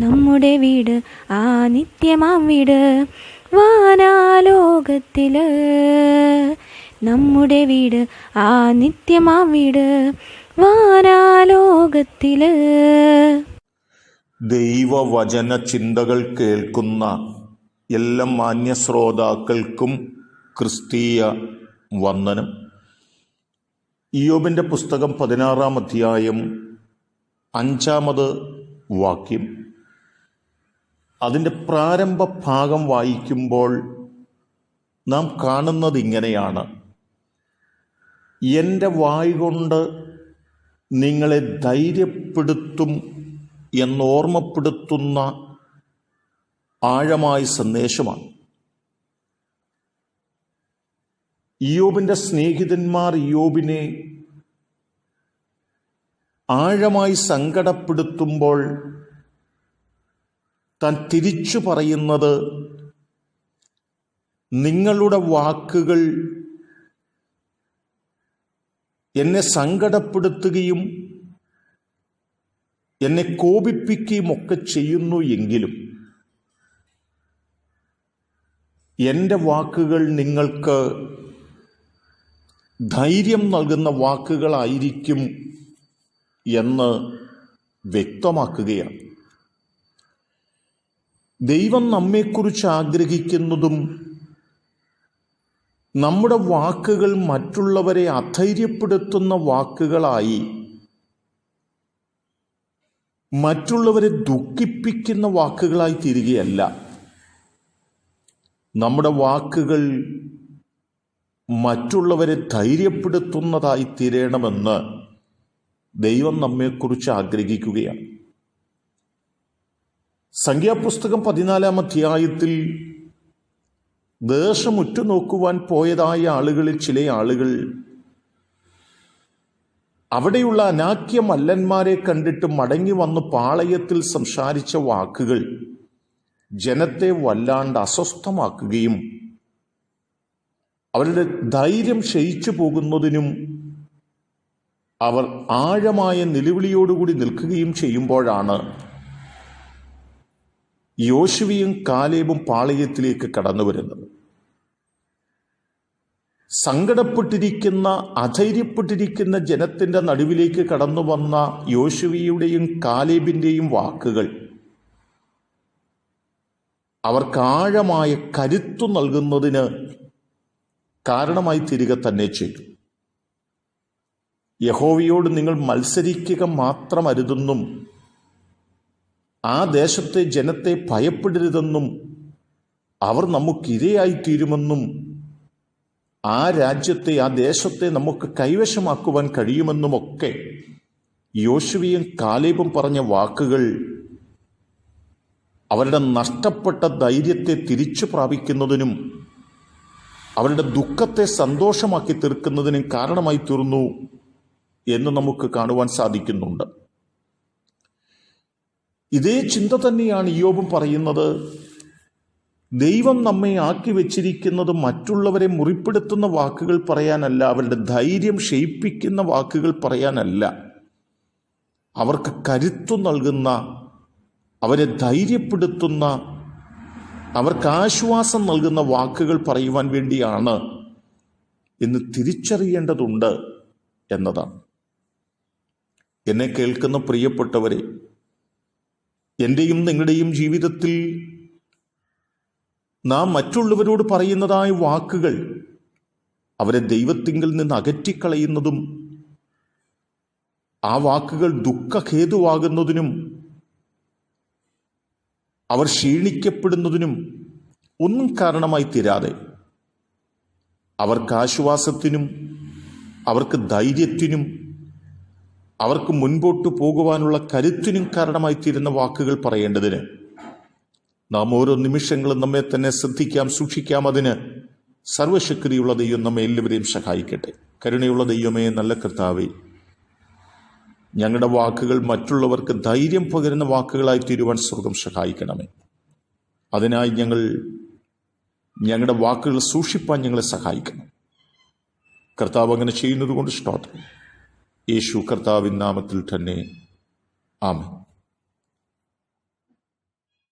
നമ്മുടെ വീട് ആ നിത്യമാം വീട് വാനാലോകത്തിൽ. നമ്മുടെ വീട് ആ നിത്യമാം വീട് വാനാലോകത്തിൽ. ദൈവവചന ചിന്തകൾ കേൾക്കുന്ന എല്ലാ മാന്യശ്രോതാക്കൾക്കും ക്രിസ്തീയ വന്ദനം. ഇയോബിന്റെ പുസ്തകം പതിനാറാം അധ്യായം അഞ്ചാമത് വാക്യം. അതിന്റെ പ്രാരംഭ ഭാഗം വായിക്കുമ്പോൾ നാം കാണുന്നത് ഇങ്ങനെയാണ്. എന്റെ വായ് കൊണ്ട് നിങ്ങളെ ധൈര്യപ്പെടുത്തും എന്നോർമ്മപ്പെടുത്തുന്ന ആഴമായ സന്ദേശമാണ്. ഇയോബിന്റെ സ്നേഹിതന്മാർ ഇയോബിനെ ആഴമായി സങ്കടപ്പെടുത്തുമ്പോൾ താൻ തിരിച്ചു പറയുന്നത് നിങ്ങളുടെ വാക്കുകൾ എന്നെ സങ്കടപ്പെടുത്തുകയും എന്നെ കോപിപ്പിക്കുകയും ഒക്കെ ചെയ്യുന്നു എങ്കിലും എന്റെ വാക്കുകൾ നിങ്ങൾക്ക് ധൈര്യം നൽകുന്ന വാക്കുകളായിരിക്കും എന്ന് വ്യക്തമാക്കുകയാണ്. ദൈവം നമ്മെക്കുറിച്ച് ആഗ്രഹിക്കുന്നതും നമ്മുടെ വാക്കുകൾ മറ്റുള്ളവരെ അധൈര്യപ്പെടുത്തുന്ന വാക്കുകളായി മറ്റുള്ളവരെ ദുഃഖിപ്പിക്കുന്ന വാക്കുകളായി തീരുകയല്ല. നമ്മുടെ വാക്കുകൾ മറ്റുള്ളവരെ ധൈര്യപ്പെടുത്തുന്നതായി തീരണമെന്ന് ദൈവം നമ്മെക്കുറിച്ച് ആഗ്രഹിക്കുകയാണ്. സംഖ്യാപുസ്തകം പതിനാലാം അധ്യായത്തിൽ ദേശം ഉറ്റുനോക്കുവാൻ പോയതായ ആളുകളിൽ ചില ആളുകൾ അവിടെയുള്ള അനാക്യ മല്ലന്മാരെ കണ്ടിട്ട് മടങ്ങി വന്ന് പാളയത്തിൽ സംസാരിച്ച വാക്കുകൾ ജനത്തെ വല്ലാണ്ട് അസ്വസ്ഥമാക്കുകയും അവരുടെ ധൈര്യം ക്ഷയിച്ചു പോകുന്നതിനും അവർ ആഴമായ നിലവിളിയോടുകൂടി നിൽക്കുകയും ചെയ്യുമ്പോഴാണ് യോശുവയും കാലേബും പാളയത്തിലേക്ക് കടന്നു വരുന്നത്. സങ്കടപ്പെട്ടിരിക്കുന്ന അധൈര്യപ്പെട്ടിരിക്കുന്ന ജനത്തിന്റെ നടുവിലേക്ക് കടന്നു വന്ന യോശുവിയുടെയും കാലേബിന്റെയും വാക്കുകൾ അവർക്കാഴമായ കരുത്തു നൽകുന്നതിന് കാരണമായി തിരികെ തന്നെ ചെയ്തു. യഹോവയോട് നിങ്ങൾ മത്സരിക്കുക മാത്രമരുതെന്നും ആ ദേശത്തെ ജനത്തെ ഭയപ്പെടരുതെന്നും അവർ നമുക്കിരയായിത്തീരുമെന്നും ആ രാജ്യത്തെ ആ ദേശത്തെ നമുക്ക് കൈവശമാക്കുവാൻ കഴിയുമെന്നുമൊക്കെ യോശുവിയും കാലേബും പറഞ്ഞ വാക്കുകൾ അവരുടെ നഷ്ടപ്പെട്ട ധൈര്യത്തെ തിരിച്ചു പ്രാപിക്കുന്നതിനും അവരുടെ ദുഃഖത്തെ സന്തോഷമാക്കി തീർക്കുന്നതിനും കാരണമായി തീർന്നു എന്ന് നമുക്ക് കാണുവാൻ സാധിക്കുന്നുണ്ട്. ഇതേ ചിന്ത തന്നെയാണ് ഇയോബും പറയുന്നത്. ദൈവം നമ്മെ ആക്കി വെച്ചിരിക്കുന്നത് മറ്റുള്ളവരെ മുറിപ്പെടുത്തുന്ന വാക്കുകൾ പറയാനല്ല അവരുടെ ധൈര്യം ക്ഷയിപ്പിക്കുന്ന വാക്കുകൾ പറയാനല്ല. അവർക്ക് കരുത്തു നൽകുന്ന അവരെ ധൈര്യപ്പെടുത്തുന്ന അവർക്ക് ആശ്വാസം നൽകുന്ന വാക്കുകൾ പറയുവാൻ വേണ്ടിയാണ് എന്ന് തിരിച്ചറിയേണ്ടതുണ്ട് എന്നതാണ്. എന്നെ കേൾക്കുന്ന പ്രിയപ്പെട്ടവരെ എന്റെയും നിങ്ങളുടെയും ജീവിതത്തിൽ നാം മറ്റുള്ളവരോട് പറയുന്നതായ വാക്കുകൾ അവരെ ദൈവത്തിങ്കിൽ നിന്ന് അകറ്റിക്കളയുന്നതും ആ വാക്കുകൾ ദുഃഖഹേതുവാകുന്നതിനും അവർ ക്ഷീണിക്കപ്പെടുന്നതിനും ഒന്നും കാരണമായി തീരാതെ അവർക്ക് ആശ്വാസത്തിനും അവർക്ക് ധൈര്യത്തിനും അവർക്ക് മുൻപോട്ട് പോകുവാനുള്ള കരുത്തിനും കാരണമായി തീരുന്ന വാക്കുകൾ പറയേണ്ടതിന്. നാം ഓരോ നിമിഷങ്ങളും നമ്മെ തന്നെ ശ്രദ്ധിക്കാം സൂക്ഷിക്കാം. അതിന് സർവശക്തിയുള്ള ദൈവം നമ്മെ എല്ലാവരെയും സഹായിക്കട്ടെ. കരുണയുള്ള ദൈവമേ നല്ല കർത്താവേ ഞങ്ങളുടെ വാക്കുകൾ മറ്റുള്ളവർക്ക് ധൈര്യം പകരുന്ന വാക്കുകളായി തീരുവാൻ സ്വർഗം സഹായിക്കണമേ. അതിനായി ഞങ്ങൾ ഞങ്ങളുടെ വാക്കുകൾ സൂക്ഷിപ്പാൻ ഞങ്ങളെ സഹായിക്കണം. കർത്താവ് അങ്ങനെ ചെയ്യുന്നത് കൊണ്ട് സ്തോത്രം. യേശു കർത്താവിൻ നാമത്തിൽ തന്നെ. ആമേൻ.